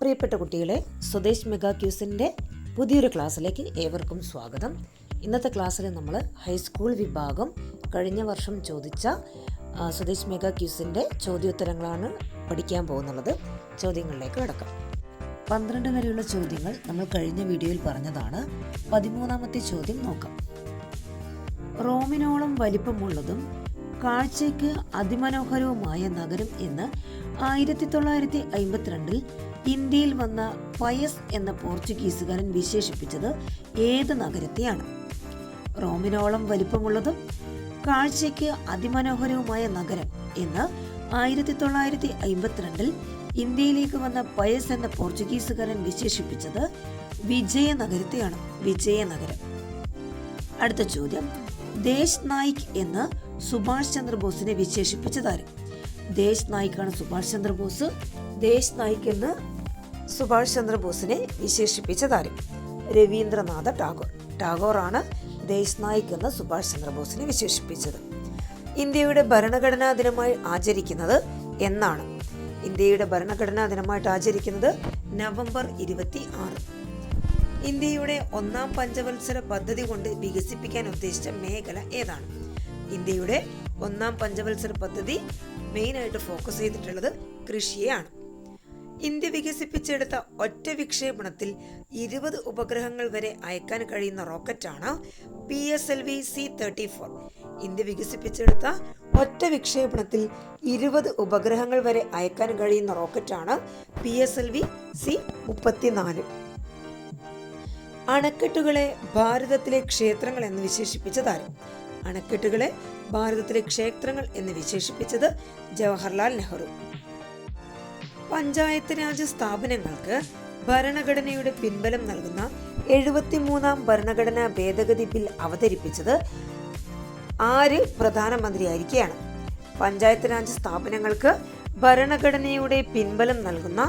പ്രിയപ്പെട്ട കുട്ടികളെ സ്വദേശ് മെഗാ ക്യൂസിന്റെ പുതിയൊരു ക്ലാസ്സിലേക്ക് ഏവർക്കും സ്വാഗതം. ഇന്നത്തെ ക്ലാസ്സിൽ നമ്മൾ ഹൈസ്കൂൾ വിഭാഗം കഴിഞ്ഞ വർഷം ചോദിച്ച സ്വദേശ് മെഗാ ക്യൂസിന്റെ ചോദ്യോത്തരങ്ങളാണ് പഠിക്കാൻ പോകുന്നുള്ളത്. ചോദ്യങ്ങളിലേക്ക് കിടക്കാം. പന്ത്രണ്ട് വരെയുള്ള ചോദ്യങ്ങൾ നമ്മൾ കഴിഞ്ഞ വീഡിയോയിൽ പറഞ്ഞതാണ്. പതിമൂന്നാമത്തെ ചോദ്യം നോക്കാം. റോമിനോളം വലിപ്പമുള്ളതും കാഴ്ചയ്ക്ക് അതിമനോഹരവുമായ നഗരം എന്ന് ആയിരത്തി തൊള്ളായിരത്തി അമ്പത്തിരണ്ടിൽ ഇന്ത്യയിൽ വന്ന പയസ് എന്ന പോർച്ചുഗീസുകാരൻ വിശേഷിപ്പിച്ചത് ഏത് നഗരത്തെയാണ്? റോമിനോളം വലിപ്പമുള്ളതും കാഴ്ചയ്ക്ക് അതിമനോഹരവുമായ നഗരം എന്ന് ആയിരത്തി തൊള്ളായിരത്തി അമ്പത്തിരണ്ടിൽ ഇന്ത്യയിലേക്ക് വന്ന പയസ് എന്ന പോർച്ചുഗീസുകാരൻ വിശേഷിപ്പിച്ചത് വിജയനഗരത്തെയാണ്. വിജയനഗരം. അടുത്ത ചോദ്യം. ദേശ് നായിക് എന്ന് സുഭാഷ് ചന്ദ്രബോസിനെ വിശേഷിപ്പിച്ചതാരും? ദേശ് നായിക്കാണ് സുഭാഷ് ചന്ദ്രബോസ്. ദേശ് നായിക് എന്ന് സുഭാഷ് ചന്ദ്രബോസിനെ വിശേഷിപ്പിച്ചതാരും? രവീന്ദ്രനാഥ ടാഗോർ. ടാഗോറാണ് ദേശ് നായിക് എന്ന് സുഭാഷ് ചന്ദ്രബോസിനെ വിശേഷിപ്പിച്ചത്. ഇന്ത്യയുടെ ഭരണഘടനാ ദിനമായി ആചരിക്കുന്നത് എന്നാണ്. ഇന്ത്യയുടെ ഭരണഘടനാ ദിനമായിട്ട് ആചരിക്കുന്നത് നവംബർ ഇരുപത്തി ആറ്. ഇന്ത്യയുടെ ഒന്നാം പഞ്ചവത്സര പദ്ധതി കൊണ്ട് വികസിപ്പിക്കാൻ ഉദ്ദേശിച്ച മേഖല ഏതാണ്? ഇന്ത്യയുടെ ഒന്നാം പഞ്ചവത്സര പദ്ധതി മെയിനായിട്ട് ഫോക്കസ് ചെയ്തിട്ടുള്ളത് കൃഷിയെയാണ്. ഇന്ത്യ വികസിപ്പിച്ചെടുത്ത ഒറ്റ വിക്ഷേപണത്തിൽ ഇരുപത് ഉപഗ്രഹങ്ങൾ വരെ അയക്കാൻ കഴിയുന്ന റോക്കറ്റാണ് P S L V C thirty four India വികസിപ്പിച്ചെടുത്ത ഒറ്റ വിക്ഷേപണത്തിൽ ഇരുപത് ഉപഗ്രഹങ്ങൾ വരെ അയക്കാൻ കഴിയുന്ന റോക്കറ്റാണ് P S L V C മുപ്പത്തിനാല്. അണക്കെട്ടുകളെ ഭാരതത്തിലെ ക്ഷേത്രങ്ങൾ എന്ന് വിശേഷിപ്പിച്ചതാര് അണക്കെട്ടുകളെ ഭാരതത്തിലെ ക്ഷേത്രങ്ങൾ എന്ന് വിശേഷിപ്പിച്ചത് ജവഹർലാൽ നെഹ്റു. പഞ്ചായത്ത് രാജ് സ്ഥാപനങ്ങൾക്ക് ഭരണഘടനയുടെ പിൻബലം നൽകുന്ന എഴുപത്തിമൂന്നാം ഭരണഘടനാ ഭേദഗതി ബിൽ അവതരിപ്പിച്ചത് ആര്? പ്രധാനമന്ത്രിയായിരിക്കെയാണ്. പഞ്ചായത്ത് രാജ് സ്ഥാപനങ്ങൾക്ക് ഭരണഘടനയുടെ പിൻബലം നൽകുന്ന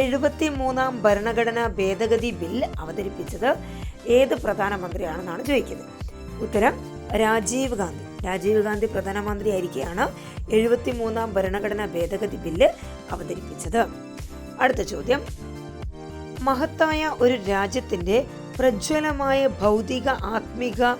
എഴുപത്തി മൂന്നാം ഭരണഘടനാ ഭേദഗതി ബിൽ അവതരിപ്പിച്ചത് ഏത് പ്രധാനമന്ത്രിയാണെന്നാണ് ചോദിക്കുന്നത്. ഉത്തരം രാജീവ് ഗാന്ധി. രാജീവ് ഗാന്ധി പ്രധാനമന്ത്രിയായിരിക്കെയാണ് എഴുപത്തി മൂന്നാം ഭരണഘടനാ ഭേദഗതി ബില്ല് അവതരിപ്പിച്ചത്. അടുത്ത ചോദ്യം. മഹത്തായ ഒരു രാജ്യത്തിന്റെ പ്രജ്വലമായ ഭൗതിക ആത്മിക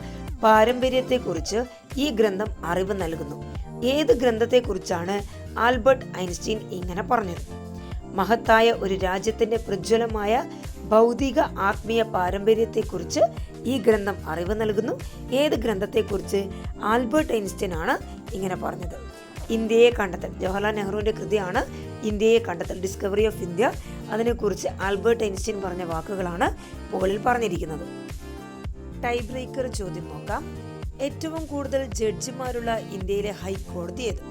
പാരമ്പര്യത്തെക്കുറിച്ച് ഈ ഗ്രന്ഥം അറിവ് നൽകുന്നു. ഏത് ഗ്രന്ഥത്തെക്കുറിച്ചാണ് ആൽബർട്ട് ഐൻസ്റ്റീൻ ഇങ്ങനെ പറഞ്ഞത്? മഹത്തായ ഒരു രാജ്യത്തിന്റെ പ്രജ്വലമായ ഭൗതിക ആത്മീയ പാരമ്പര്യത്തെക്കുറിച്ച് ഈ ഗ്രന്ഥം അറിവ് നൽകുന്നു. ഏത് ഗ്രന്ഥത്തെക്കുറിച്ച്? ആൽബർട്ട് ഐൻസ്റ്റീൻ ആണ് ഇങ്ങനെ പറഞ്ഞത്. ഇന്ത്യയെ കണ്ടെത്തൽ. ജവഹർലാൽ നെഹ്റുവിന്റെ കൃതിയാണ് ഇന്ത്യയെ കണ്ടെത്തൽ ഡിസ്കവറി ഓഫ് ഇന്ത്യ അതിനെക്കുറിച്ച് ആൽബർട്ട് ഐൻസ്റ്റീൻ പറഞ്ഞ വാക്കുകളാണ് മുകളിൽ പറഞ്ഞിരിക്കുന്നത്. ടൈ ബ്രേക്കർ ചോദ്യം നോക്കാം. ഏറ്റവും കൂടുതൽ ജഡ്ജിമാരുള്ള ഇന്ത്യയിലെ ഹൈക്കോടതി ഏത്?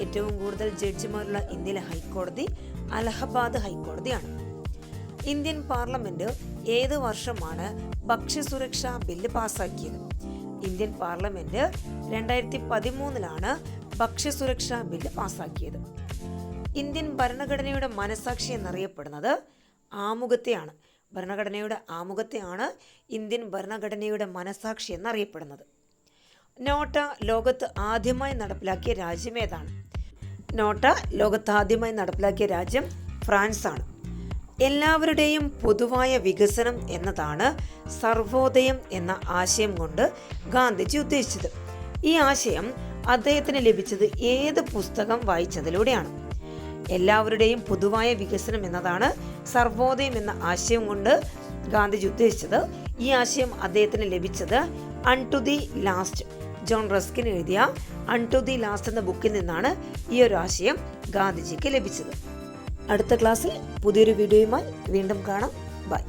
ഏറ്റവും കൂടുതൽ ജഡ്ജിമാരുള്ള ഇന്ത്യയിലെ ഹൈക്കോടതി അലഹബാദ് ഹൈക്കോടതിയാണ്. ഇന്ത്യൻ പാർലമെന്റ് ഏത് വർഷമാണ് ഭക്ഷ്യസുരക്ഷാ ബില്ല് പാസാക്കിയത്? ഇന്ത്യൻ പാർലമെന്റ് രണ്ടായിരത്തി പതിമൂന്നിലാണ് ഭക്ഷ്യസുരക്ഷാ ബില്ല് പാസാക്കിയത്. ഇന്ത്യൻ ഭരണഘടനയുടെ മനസാക്ഷി എന്നറിയപ്പെടുന്നത് ആമുഖത്തെയാണ്. ഭരണഘടനയുടെ ആമുഖത്തെയാണ് ഇന്ത്യൻ ഭരണഘടനയുടെ മനസാക്ഷി എന്നറിയപ്പെടുന്നത്. നോട്ട ലോകത്ത് ആദ്യമായി നടപ്പിലാക്കിയ രാജ്യം ഏതാണ്? നോട്ട ലോകത്ത് ആദ്യമായി നടപ്പിലാക്കിയ രാജ്യം ഫ്രാൻസാണ്. എല്ലാവരുടെയും പൊതുവായ വികസനം എന്നതാണ് സർവോദയം എന്ന ആശയം കൊണ്ട് ഗാന്ധിജി ഉദ്ദേശിച്ചത്. ഈ ആശയം അദ്ദേഹത്തിന് ലഭിച്ചത് ഏത് പുസ്തകം വായിച്ചതിലൂടെയാണ്. എല്ലാവരുടെയും പൊതുവായ വികസനം എന്നതാണ് സർവോദയം എന്ന ആശയം കൊണ്ട് ഗാന്ധിജി ഉദ്ദേശിച്ചത്. ഈ ആശയം അദ്ദേഹത്തിന് ലഭിച്ചത് unto the last. John Ruskin എഴുതിയ അൺ ടു ദി ലാസ്റ്റ് എന്ന ബുക്കിൽ നിന്നാണ് ഈ ഒരു ആശയം ഗാന്ധിജിക്ക് ലഭിച്ചത്. അടുത്ത ക്ലാസ്സിൽ പുതിയൊരു വീഡിയോയുമായി വീണ്ടും കാണാം. ബൈ.